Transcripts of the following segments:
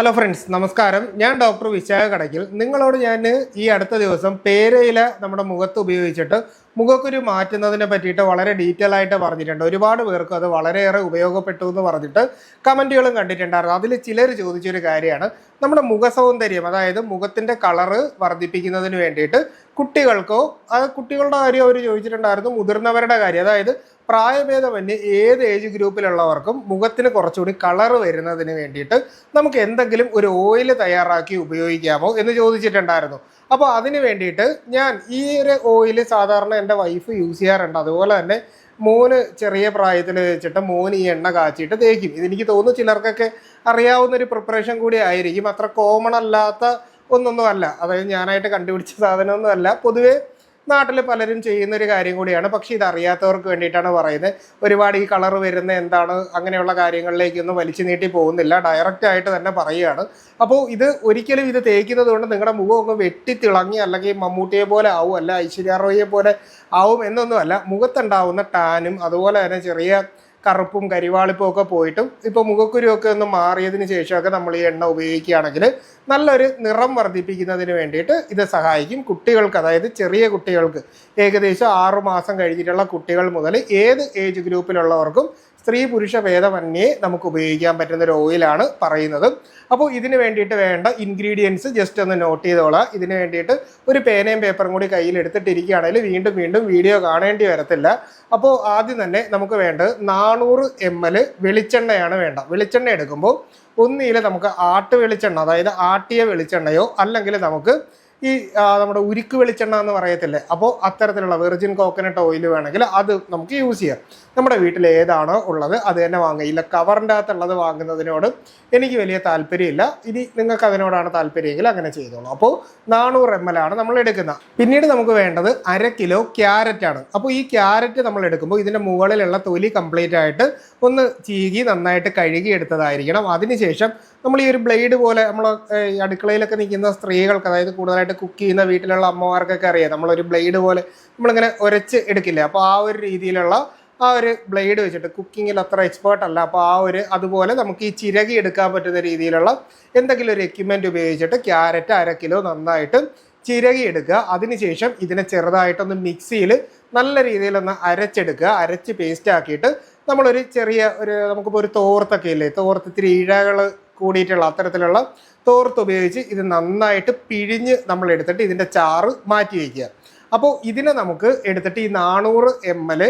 Hello friends നമസ്കാരം. ഞാൻ doctor Vishakha Kadakkal നിങ്ങളോട് ഞാൻ ഈ അടുത്ത ദിവസം പേരയില നമ്മുടെ മുഖത്ത് ഉപയോഗിച്ചിട്ട് മുഖക്കുരു മാറ്റുന്നതിനെ പറ്റിയിട്ട് വളരെ ഡീറ്റെയിൽ ആയിട്ട് പറഞ്ഞിട്ടുണ്ട്. ഒരുപാട് പേർക്ക് അത് വളരെയേറെ ഉപയോഗപ്പെട്ടു എന്ന് പറഞ്ഞിട്ട് കമന്റുകളും കണ്ടിട്ടുണ്ടായിരുന്നു. അതിൽ ചിലർ ചോദിച്ചൊരു കാര്യമാണ്. നമ്മുടെ മുഖസൗന്ദര്യം അതായത് മുഖത്തിന്റെ കളറ് വർദ്ധിപ്പിക്കുന്നതിന് വേണ്ടിയിട്ട് കുട്ടികൾക്കോ അത് കുട്ടികളുടെ കാര്യം അവർ ചോദിച്ചിട്ടുണ്ടായിരുന്നു മുതിർന്നവരുടെ കാര്യം. അതായത് പ്രായഭേദമന്യേ ഏത് ഏജ് ഗ്രൂപ്പിലുള്ളവർക്കും മുഖത്തിന് കുറച്ചുകൂടി കളർ വരുന്നതിന് വേണ്ടിയിട്ട് നമുക്ക് എന്തെങ്കിലും ഒരു ഓയിൽ തയ്യാറാക്കി ഉപയോഗിക്കാമോ എന്ന് ചോദിച്ചിട്ടുണ്ടായിരുന്നു. അപ്പോൾ അതിന് വേണ്ടിയിട്ട് ഞാൻ ഈ ഒരു ഓയിൽ സാധാരണ എന്റെ വൈഫ് യൂസ് ചെയ്യാറുണ്ട്. അതുപോലെ തന്നെ മോന് ചെറിയ പ്രായത്തിൽ വെച്ചിട്ട് മോന് ഈ എണ്ണ കാച്ചിട്ട് തേക്കും. ഇതെനിക്ക് തോന്നുന്നു ചിലർക്കൊക്കെ അറിയാവുന്ന ഒരു പ്രിപ്പറേഷൻ കൂടി ആയിരിക്കും. അത്ര കോമൺ അല്ലാത്ത ഒന്നൊന്നും അല്ല അതായത് ഞാനായിട്ട് കണ്ടുപിടിച്ച സാധനമൊന്നും അല്ല പൊതുവേ നാട്ടിൽ പലരും ചെയ്യുന്ന ഒരു കാര്യം കൂടിയാണ്. പക്ഷേ ഇത് അറിയാത്തവർക്ക് വേണ്ടിയിട്ടാണ് പറയുന്നത്. ഒരുപാട് ഈ കളർ വരുന്ന എന്താണ് അങ്ങനെയുള്ള കാര്യങ്ങളിലേക്കൊന്നും വലിച്ചു നീട്ടി പോകുന്നില്ല. ഡയറക്റ്റ് ആയിട്ട് തന്നെ പറയുകയാണ്. അപ്പോൾ ഇത് ഒരിക്കലും ഇത് തേക്കുന്നത് കൊണ്ട് നിങ്ങളുടെ മുഖം ഒന്ന് വെട്ടിത്തിളങ്ങി അല്ലെങ്കിൽ മമ്മൂട്ടിയെ പോലെ ആവും അല്ല ഐശ്വര്യ റോയിയെ പോലെ ആവും എന്നൊന്നുമല്ല. മുഖത്തുണ്ടാവുന്ന ടാനും അതുപോലെ തന്നെ ചെറിയ കറുപ്പും കരിവാളിപ്പും ഒക്കെ പോയിട്ടും ഇപ്പോൾ മുഖക്കുരുവൊക്കെ ഒന്ന് മാറിയതിന് ശേഷമൊക്കെ നമ്മൾ ഈ എണ്ണ ഉപയോഗിക്കുകയാണെങ്കിൽ നല്ലൊരു നിറം വർദ്ധിപ്പിക്കുന്നതിന് വേണ്ടിയിട്ട് ഇത് സഹായിക്കും. കുട്ടികൾക്ക് അതായത് ചെറിയ കുട്ടികൾക്ക് ഏകദേശം ആറു മാസം കഴിഞ്ഞിട്ടുള്ള കുട്ടികൾ മുതൽ ഏത് ഏജ് ഗ്രൂപ്പിലുള്ളവർക്കും സ്ത്രീ പുരുഷ ഭേദമന്യേ നമുക്ക് ഉപയോഗിക്കാൻ പറ്റുന്ന ഒരു ഓയിലാണ് പറയുന്നത്. അപ്പോൾ ഇതിന് വേണ്ടിയിട്ട് വേണ്ട ഇൻഗ്രീഡിയൻസ് ജസ്റ്റ് ഒന്ന് നോട്ട് ചെയ്തോളാം. ഇതിന് വേണ്ടിയിട്ട് ഒരു പേനയും പേപ്പറും കൂടി കയ്യിൽ എടുത്തിട്ടിരിക്കുകയാണെങ്കിൽ വീണ്ടും വീണ്ടും വീഡിയോ കാണേണ്ടി വരത്തില്ല. അപ്പോൾ ആദ്യം തന്നെ നമുക്ക് വേണ്ടത് നാനൂറ് എം എൽ വെളിച്ചെണ്ണയാണ് വേണ്ട വെളിച്ചെണ്ണ എടുക്കുമ്പോൾ ഒന്നിയിൽ നമുക്ക് ആട്ട് വെളിച്ചെണ്ണ അതായത് ആട്ടിയ വെളിച്ചെണ്ണയോ അല്ലെങ്കിൽ നമുക്ക് ഈ നമ്മുടെ ഉരുക്ക് വെളിച്ചെണ്ണ എന്ന് പറയത്തില്ലേ? അപ്പോൾ അത്തരത്തിലുള്ള വെർജിൻ കോക്കനട്ട് ഓയിൽ വേണമെങ്കിൽ അത് നമുക്ക് യൂസ് ചെയ്യാം. നമ്മുടെ വീട്ടിൽ ഏതാണോ ഉള്ളത് അത് തന്നെ വാങ്ങുക. ഇല്ല കവറിന്റെ അകത്തുള്ളത് വാങ്ങുന്നതിനോട് എനിക്ക് വലിയ താല്പര്യമില്ല. ഇനി നിങ്ങൾക്ക് അതിനോടാണ് താല്പര്യമെങ്കിൽ അങ്ങനെ ചെയ്തോളൂ. അപ്പോൾ നാനൂറ് എം എൽ ആണ് നമ്മൾ എടുക്കുന്നത്. പിന്നീട് നമുക്ക് വേണ്ടത് അര കിലോ ക്യാരറ്റ് ആണ്. അപ്പോൾ ഈ ക്യാരറ്റ് നമ്മൾ എടുക്കുമ്പോൾ ഇതിന്റെ മുകളിലുള്ള തൊലി കംപ്ലീറ്റ് ആയിട്ട് ഒന്ന് ചീകി നന്നായിട്ട് കഴുകി എടുത്തതായിരിക്കണം. അതിനുശേഷം നമ്മൾ ഈ ഒരു ബ്ലേഡ് പോലെ നമ്മൾ അടുക്കളയിലൊക്കെ നിൽക്കുന്ന സ്ത്രീകൾക്ക് അതായത് കൂടുതലായിട്ട് കുക്ക് ചെയ്യുന്ന വീട്ടിലുള്ള അമ്മമാർക്കൊക്കെ അറിയാം. നമ്മളൊരു ബ്ലേഡ് പോലെ നമ്മളിങ്ങനെ ഉരച്ച് എടുക്കില്ലേ? അപ്പോൾ ആ ഒരു രീതിയിലുള്ള ആ ഒരു ബ്ലേഡ് വെച്ചിട്ട് കുക്കിങ്ങിൽ അത്ര എക്സ്പേർട്ട് അല്ല. അപ്പോൾ ആ ഒരു അതുപോലെ നമുക്ക് ഈ ചിരകി എടുക്കാൻ പറ്റുന്ന രീതിയിലുള്ള എന്തെങ്കിലും ഒരു എക്യുപ്മെന്റ് ഉപയോഗിച്ചിട്ട് ക്യാരറ്റ് അര കിലോ നന്നായിട്ട് ചിരകി എടുക്കുക. അതിനുശേഷം ഇതിനെ ചെറുതായിട്ടൊന്ന് മിക്സിയിൽ നല്ല രീതിയിലൊന്ന് അരച്ചെടുക്കുക. അരച്ച് പേസ്റ്റ് ആക്കിയിട്ട് നമ്മളൊരു ചെറിയ ഒരു നമുക്കിപ്പോൾ ഒരു തോർത്തൊക്കെ ഇല്ലേ? തോർത്ത് ഇഴകൾ കൂടിയിട്ടുള്ള അത്തരത്തിലുള്ള തോർത്ത് ഉപയോഗിച്ച് ഇത് നന്നായിട്ട് പിഴിഞ്ഞ് നമ്മൾ എടുത്തിട്ട് ഇതിന്റെ ചാറ് മാറ്റി വയ്ക്കുക. അപ്പോൾ ഇതിനെ നമുക്ക് എടുത്തിട്ട് ഈ നാനൂറ് എം എൽ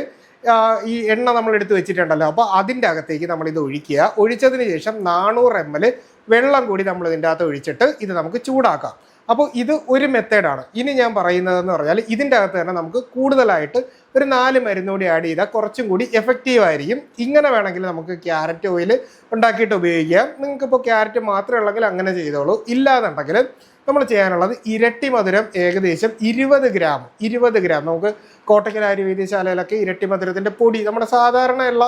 ഈ എണ്ണ നമ്മൾ എടുത്ത് വെച്ചിട്ടുണ്ടല്ലോ. അപ്പോൾ അതിന്റെ അകത്തേക്ക് നമ്മൾ ഇത് ഒഴിക്കുക. ഒഴിച്ചതിന് ശേഷം നാനൂറ് എം എൽ വെള്ളം കൂടി നമ്മൾ ഇതിന്റെ അകത്ത് ഒഴിച്ചിട്ട് ഇത് നമുക്ക് ചൂടാക്കാം. അപ്പോൾ ഇത് ഒരു മെത്തേഡാണ് ഇനി ഞാൻ പറയുന്നതെന്ന് പറഞ്ഞാൽ ഇതിന്റെ അകത്ത് തന്നെ നമുക്ക് കൂടുതലായിട്ട് ഒരു നാല് മരുന്ന് കൂടി ആഡ് ചെയ്താൽ കുറച്ചും കൂടി എഫക്റ്റീവ് ആയിരിക്കും. ഇങ്ങനെ വേണമെങ്കിൽ നമുക്ക് ക്യാരറ്റ് ഓയിൽ ഉണ്ടാക്കിയിട്ട് ഉപയോഗിക്കാം. നിങ്ങൾക്കിപ്പോൾ ക്യാരറ്റ് മാത്രമേ ഉള്ളെങ്കിൽ അങ്ങനെ ചെയ്തോളൂ. ഇല്ലാന്നുണ്ടെങ്കിൽ നമ്മൾ ചെയ്യാനുള്ളത് ഇരട്ടി മധുരം ഏകദേശം ഇരുപത് ഗ്രാം ഇരുപത് ഗ്രാം. നമുക്ക് കോട്ടക്കൽ ആയുർവേദശാലയിലൊക്കെ ഇരട്ടി മധുരത്തിന്റെ പൊടി നമ്മുടെ സാധാരണ ഉള്ള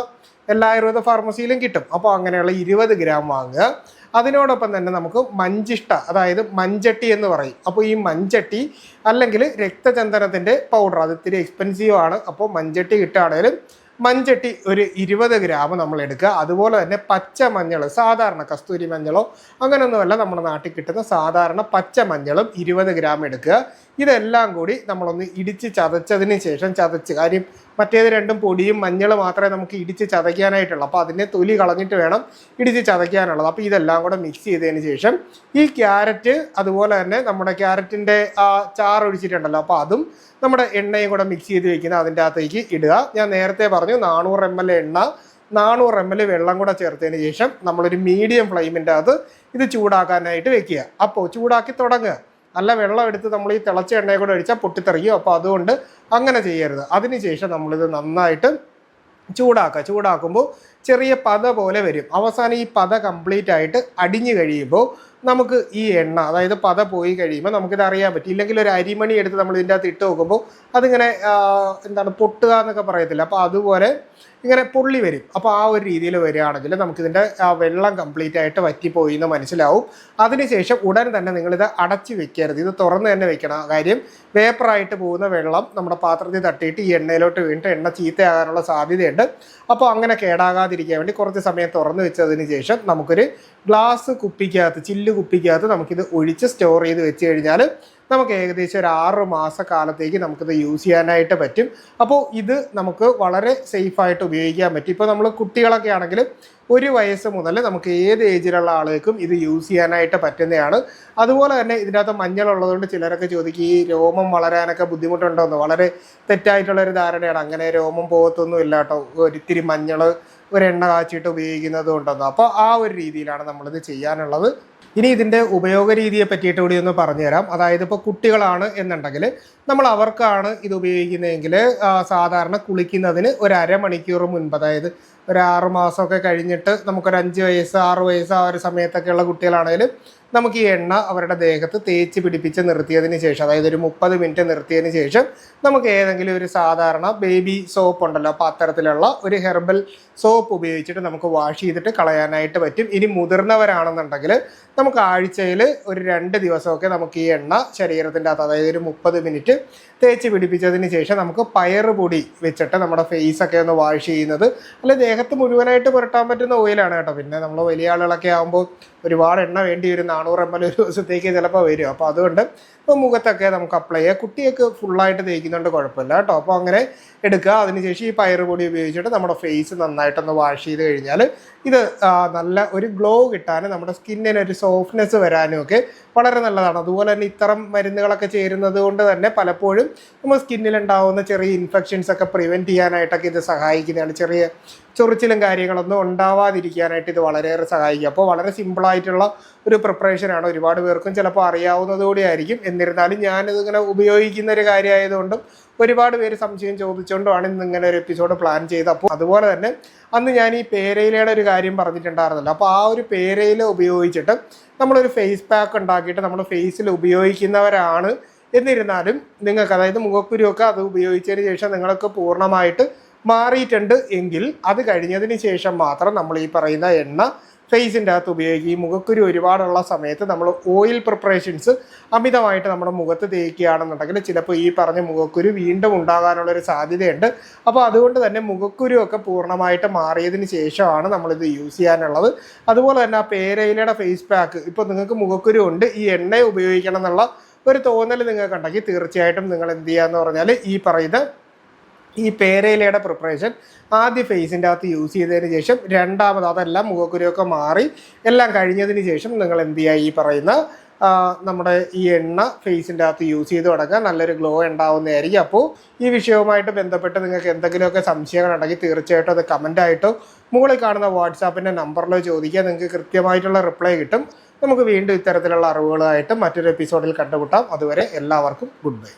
എല്ലാ ആയുർവേദ ഫാർമസിയിലും കിട്ടും. അപ്പോൾ അങ്ങനെയുള്ള ഇരുപത് ഗ്രാം വാങ്ങുക. അതിനോടൊപ്പം തന്നെ നമുക്ക് മഞ്ചിഷ്ട അതായത് മഞ്ചട്ടി എന്ന് പറയും. അപ്പോൾ ഈ മഞ്ചട്ടി അല്ലെങ്കിൽ രക്തചന്ദനത്തിന്റെ പൗഡർ അത് ഇത്തിരി എക്സ്പെൻസീവ് ആണ്. അപ്പോൾ മഞ്ചട്ടി കിട്ടുകയാണെങ്കിലും മഞ്ചട്ടി ഒരു ഇരുപത് ഗ്രാം നമ്മൾ എടുക്കുക. അതുപോലെ തന്നെ പച്ച മഞ്ഞൾ സാധാരണ കസ്തൂരി മഞ്ഞളോ അങ്ങനെയൊന്നുമല്ല നമ്മുടെ നാട്ടിൽ കിട്ടുന്ന സാധാരണ പച്ച മഞ്ഞളും ഇരുപത് ഗ്രാം എടുക്കുക. ഇതെല്ലാം കൂടി നമ്മളൊന്ന് ഇടിച്ച് ചതച്ചതിന് ശേഷം ചതച്ച് കാര്യം മറ്റേത് രണ്ടും പൊടിയും മഞ്ഞൾ മാത്രമേ നമുക്ക് ഇടിച്ച് ചതയ്ക്കാനായിട്ടുള്ളൂ. അപ്പോൾ അതിനെ തൊലി കളഞ്ഞിട്ട് വേണം ഇടിച്ച് ചതയ്ക്കാനുള്ളത്. അപ്പോൾ ഇതെല്ലാം കൂടെ മിക്സ് ചെയ്തതിന് ശേഷം ഈ ക്യാരറ്റ് അതുപോലെ തന്നെ നമ്മുടെ ക്യാരറ്റിന്റെ ആ ചാറൊഴിച്ചിട്ടുണ്ടല്ലോ അപ്പോൾ അതും നമ്മുടെ എണ്ണയും കൂടെ മിക്സ് ചെയ്ത് വെക്കുന്ന അതിന്റെ അകത്തേക്ക് ഇടുക. ഞാൻ നേരത്തെ പറഞ്ഞു നാനൂറ് എം എൽ എണ്ണ നാനൂറ് എം എൽ വെള്ളം കൂടെ ചേർത്തതിന് ശേഷം നമ്മളൊരു മീഡിയം ഫ്ലെയിമിന്റെ അകത്ത് ഇത് ചൂടാക്കാനായിട്ട് വെക്കുക. അപ്പോൾ ചൂടാക്കി തുടങ്ങുക. നല്ല വെള്ളം എടുത്ത് നമ്മൾ ഈ തിളച്ച എണ്ണയെ കൂടെ ഒഴിച്ചാൽ പൊട്ടിത്തെറിക്കും അപ്പോൾ അതുകൊണ്ട് അങ്ങനെ ചെയ്യരുത്. അതിനുശേഷം നമ്മളിത് നന്നായിട്ട് ചൂടാക്കുക. ചൂടാക്കുമ്പോൾ ചെറിയ പത പോലെ വരും. അവസാനം ഈ പത കംപ്ലീറ്റ് ആയിട്ട് അടിഞ്ഞു കഴിയുമ്പോൾ നമുക്ക് ഈ എണ്ണ അതായത് പത പോയി കഴിയുമ്പോൾ നമുക്കിത് അറിയാൻ പറ്റും. ഇല്ലെങ്കിൽ ഒരു അരിമണി എടുത്ത് നമ്മൾ ഇതിന്റെ അകത്ത് ഇട്ട് നോക്കുമ്പോൾ അതിങ്ങനെ എന്താണ് പൊട്ടുക എന്നൊക്കെ പറയത്തില്ല. അപ്പോൾ അതുപോലെ ഇങ്ങനെ പുള്ളി വരും. അപ്പോൾ ആ ഒരു രീതിയിൽ വരികയാണെങ്കിൽ നമുക്കിതിന്റെ വെള്ളം കംപ്ലീറ്റ് ആയിട്ട് വറ്റിപ്പോയി എന്ന് മനസ്സിലാവും. അതിനുശേഷം ഉടൻ തന്നെ നിങ്ങളിത് അടച്ച് വെക്കരുത്. ഇത് തുറന്ന് തന്നെ വെക്കണം. കാര്യം വേപ്പറായിട്ട് പോകുന്ന വെള്ളം നമ്മുടെ പാത്രത്തിൽ തട്ടിയിട്ട് ഈ എണ്ണയിലോട്ട് വീണിട്ട് എണ്ണ ചീത്തയാകാനുള്ള സാധ്യതയുണ്ട്. അപ്പോൾ അങ്ങനെ കേടാകാതിരിക്കാൻ വേണ്ടി കുറച്ച് സമയം തുറന്ന് വെച്ചതിന് ശേഷം നമുക്കൊരു ഗ്ലാസ് കുപ്പിക്കകത്ത് ചില്ല് കുപ്പിക്കകത്ത് നമുക്കിത് ഒഴിച്ച് സ്റ്റോർ ചെയ്ത് വെച്ച് കഴിഞ്ഞാൽ നമുക്ക് ഏകദേശം ഒരു ആറ് മാസ കാലത്തേക്ക് നമുക്കിത് യൂസ് ചെയ്യാനായിട്ട് പറ്റും. അപ്പോൾ ഇത് നമുക്ക് വളരെ സേഫായിട്ട് ഉപയോഗിക്കാൻ പറ്റും. ഇപ്പോൾ നമ്മൾ കുട്ടികളൊക്കെ ആണെങ്കിൽ ഒരു വയസ്സ് മുതൽ നമുക്ക് ഏത് ഏജിലുള്ള ആളുകൾക്കും ഇത് യൂസ് ചെയ്യാനായിട്ട് പറ്റുന്നതാണ്. അതുപോലെ തന്നെ ഇതിനകത്ത് മഞ്ഞളുള്ളതുകൊണ്ട് ചിലരൊക്കെ ചോദിക്കും ഈ രോമം വളരാനൊക്കെ ബുദ്ധിമുട്ടുണ്ടോയെന്ന് വളരെ തെറ്റായിട്ടുള്ളൊരു ധാരണയാണ്. അങ്ങനെ രോമം പോകത്തൊന്നും ഇല്ല കേട്ടോ. ഒരിത്തിരി മഞ്ഞൾ ഒരു എണ്ണ കാച്ചിട്ട് ഉപയോഗിക്കുന്നത് കൊണ്ടൊന്നും അപ്പോൾ ആ ഒരു രീതിയിലാണ് നമ്മളിത് ചെയ്യാനുള്ളത്. ഇനി ഇതിന്റെ ഉപയോഗ രീതിയെ പറ്റിയിട്ട് കൂടി ഒന്ന് പറഞ്ഞു പറഞ്ഞുതരാം. അതായത് ഇപ്പോൾ കുട്ടികളാണ് എന്നുണ്ടെങ്കിൽ നമ്മൾ അവർക്കാണ് ഇത് ഉപയോഗിക്കുന്നതെങ്കിൽ സാധാരണ കുളിക്കുന്നതിന് ഒരു അരമണിക്കൂർ മുൻപ് അതായത് ഒരു ആറ് മാസമൊക്കെ കഴിഞ്ഞിട്ട് നമുക്കൊരു അഞ്ച് വയസ്സ് ആറ് വയസ്സ് ആ ഒരു സമയത്തൊക്കെയുള്ള കുട്ടികളാണെങ്കിലും നമുക്ക് ഈ എണ്ണ അവരുടെ ദേഹത്ത് തേച്ച് പിടിപ്പിച്ച് നിർത്തിയതിന് ശേഷം അതായത് ഒരു മുപ്പത് മിനിറ്റ് നിർത്തിയതിന് ശേഷം നമുക്ക് ഏതെങ്കിലും ഒരു സാധാരണ ബേബി സോപ്പ് ഉണ്ടല്ലോ അപ്പോൾ അത്തരത്തിലുള്ള ഒരു ഹെർബൽ സോപ്പ് ഉപയോഗിച്ചിട്ട് നമുക്ക് വാഷ് ചെയ്തിട്ട് കളയാനായിട്ട് പറ്റും. ഇനി മുതിർന്നവരാണെന്നുണ്ടെങ്കിൽ നമുക്ക് ആഴ്ചയിൽ ഒരു രണ്ട് ദിവസമൊക്കെ നമുക്ക് ഈ എണ്ണ ശരീരത്തിന്റെ അകത്ത് അതായത് ഒരു മുപ്പത് മിനിറ്റ് തേച്ച് പിടിപ്പിച്ചതിന് ശേഷം നമുക്ക് പയറ് പൊടി വെച്ചിട്ട് നമ്മുടെ ഫേസൊക്കെ ഒന്ന് വാഷ് ചെയ്യുന്നത് അല്ലെ ദേഹത്ത് മുഴുവനായിട്ട് പുരട്ടാൻ പറ്റുന്ന ഓയിലാണ് കേട്ടോ. പിന്നെ നമ്മൾ വലിയ ആളുകളൊക്കെ ആകുമ്പോൾ ഒരുപാട് എണ്ണ വേണ്ടി വരും. നാനൂറ് എം എൽ ഒരു ദിവസത്തേക്ക് ചിലപ്പോൾ വരും. അപ്പോൾ അതുകൊണ്ട് ഇപ്പോൾ മുഖത്തൊക്കെ നമുക്ക് അപ്ലൈ ചെയ്യാം. കുട്ടിയൊക്കെ ഫുള്ളായിട്ട് തേക്കുന്നുണ്ട് കുഴപ്പമില്ല കേട്ടോ. അപ്പോൾ അങ്ങനെ എടുക്കുക. അതിനുശേഷം ഈ പയറ് പൊടി ഉപയോഗിച്ചിട്ട് നമ്മുടെ ഫേസ് നന്നായിട്ടൊന്ന് വാഷ് ചെയ്ത് കഴിഞ്ഞാൽ ഇത് നല്ല ഒരു ഗ്ലോ കിട്ടാനും നമ്മുടെ സ്കിന്നിന് ഒരു സോഫ്റ്റ്നെസ് വരാനും ഒക്കെ വളരെ നല്ലതാണ്. അതുപോലെ തന്നെ ഇത്തരം മരുന്നുകളൊക്കെ ചേരുന്നത് കൊണ്ട് തന്നെ പലപ്പോഴും നമ്മുടെ സ്കിന്നിൽ ഉണ്ടാവുന്ന ചെറിയ ഇൻഫെക്ഷൻസ് ഒക്കെ പ്രിവെന്റ് ചെയ്യാനായിട്ടൊക്കെ ഇത് സഹായിക്കുന്നതാണ്. ചെറിയ ചൊറിച്ചിലും കാര്യങ്ങളൊന്നും ഉണ്ടാവാതിരിക്കാനായിട്ട് ഇത് വളരെയേറെ സഹായിക്കും. അപ്പോൾ വളരെ സിമ്പിളായിട്ടുള്ള ഒരു പ്രിപ്പറേഷനാണ് ഒരുപാട് പേർക്കും ചിലപ്പോൾ അറിയാവുന്നതുകൂടി ആയിരിക്കും. എന്നിരുന്നാലും ഞാനിത് ഇങ്ങനെ ഉപയോഗിക്കുന്ന ഒരു കാര്യമായതുകൊണ്ടും ഒരുപാട് പേര് സംശയം ചോദിച്ചുകൊണ്ടുമാണ് ഇന്ന് ഇങ്ങനെ ഒരു എപ്പിസോഡ് പ്ലാൻ ചെയ്തത്. അപ്പോൾ അതുപോലെ തന്നെ അന്ന് ഞാൻ ഈ പേരയിലയുടെ ഒരു കാര്യം പറഞ്ഞിട്ടുണ്ടായിരുന്നല്ലോ. അപ്പോൾ ആ ഒരു പേരയില ഉപയോഗിച്ചിട്ട് നമ്മളൊരു ഫേസ് പാക്ക് ഉണ്ടാക്കിയിട്ട് നമ്മൾ ഫേസിൽ ഉപയോഗിക്കുന്നവരാണ് എന്നിരുന്നാലും നിങ്ങൾക്ക് അതായത് മുഖക്കുരുവൊക്കെ അത് ഉപയോഗിച്ചതിന് ശേഷം നിങ്ങൾക്ക് പൂർണമായിട്ട് മാറിയിട്ടുണ്ട് എങ്കിൽ അത് കഴിഞ്ഞതിന് ശേഷം മാത്രം നമ്മൾ ഈ പറയുന്ന എണ്ണ ഫേസിന്റെ അകത്ത് ഉപയോഗിക്കുക ഈ മുഖക്കുരു ഒരുപാടുള്ള സമയത്ത് നമ്മൾ ഓയിൽ പ്രിപ്പറേഷൻസ് അമിതമായിട്ട് നമ്മുടെ മുഖത്ത് തേക്കുകയാണെന്നുണ്ടെങ്കിൽ ചിലപ്പോൾ ഈ പറഞ്ഞ മുഖക്കുരു വീണ്ടും ഉണ്ടാകാനുള്ളൊരു സാധ്യതയുണ്ട്. അപ്പോൾ അതുകൊണ്ട് തന്നെ മുഖക്കുരു ഒക്കെ പൂർണമായിട്ട് മാറിയതിന് ശേഷമാണ് നമ്മളിത് യൂസ് ചെയ്യാനുള്ളത്. അതുപോലെ തന്നെ ആ പേരയിലയുടെ ഫേസ് പാക്ക് ഇപ്പോൾ നിങ്ങൾക്ക് മുഖക്കുരു ഉണ്ട് ഈ എണ്ണ ഉപയോഗിക്കണം എന്നുള്ള ഒരു തോന്നൽ നിങ്ങൾക്കുണ്ടെങ്കിൽ തീർച്ചയായിട്ടും നിങ്ങൾ എന്ത് ചെയ്യാന്ന് പറഞ്ഞാൽ ഈ പറയുന്ന ഈ പേരയിലയുടെ പ്രിപ്പറേഷൻ ആദ്യ ഫേസിന്റെ അകത്ത് യൂസ് ചെയ്തതിന് ശേഷം രണ്ടാമത് അതെല്ലാം മുഖക്കുരിയൊക്കെ മാറി എല്ലാം കഴിഞ്ഞതിന് ശേഷം നിങ്ങൾ എന്ത് ചെയ്യുക ഈ പറയുന്ന നമ്മുടെ ഈ എണ്ണ ഫേസിന്റെ അകത്ത് യൂസ് ചെയ്ത് തുടങ്ങുക നല്ലൊരു ഗ്ലോ ഉണ്ടാവുന്നതായിരിക്കും. അപ്പോൾ ഈ വിഷയവുമായിട്ട് ബന്ധപ്പെട്ട് നിങ്ങൾക്ക് എന്തെങ്കിലുമൊക്കെ സംശയങ്ങളുണ്ടെങ്കിൽ തീർച്ചയായിട്ടും അത് കമന്റായിട്ടോ മുകളിൽ കാണുന്ന വാട്സാപ്പിന്റെ നമ്പറിലോ ചോദിക്കുക നിങ്ങൾക്ക് കൃത്യമായിട്ടുള്ള റിപ്ലൈ കിട്ടും. നമുക്ക് വീണ്ടും ഇത്തരത്തിലുള്ള അറിവുകളായിട്ട് മറ്റൊരു എപ്പിസോഡിൽ കണ്ടുമുട്ടാം. അതുവരെ എല്ലാവർക്കും ഗുഡ് ബൈ